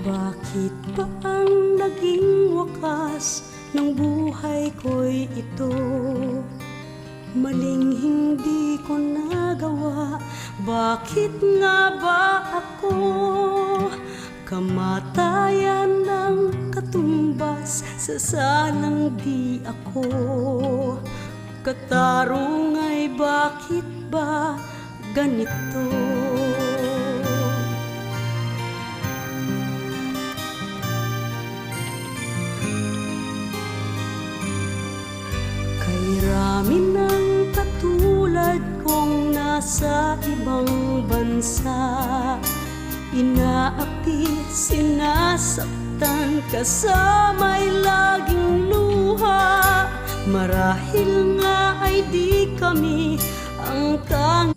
Bakit ba ang naging wakas ng buhay ko'y ito? Maling hindi ko nagawa Bakit nga ba ako Kamatayan ng katumbas Sa sanang di ako Katarong ay bakit ba ganito? Kay rami ng katulad kong nasa ibang bansa. Inaapi, sinasaktan kasama'y laging luha. Marahil nga ay di kami ang tang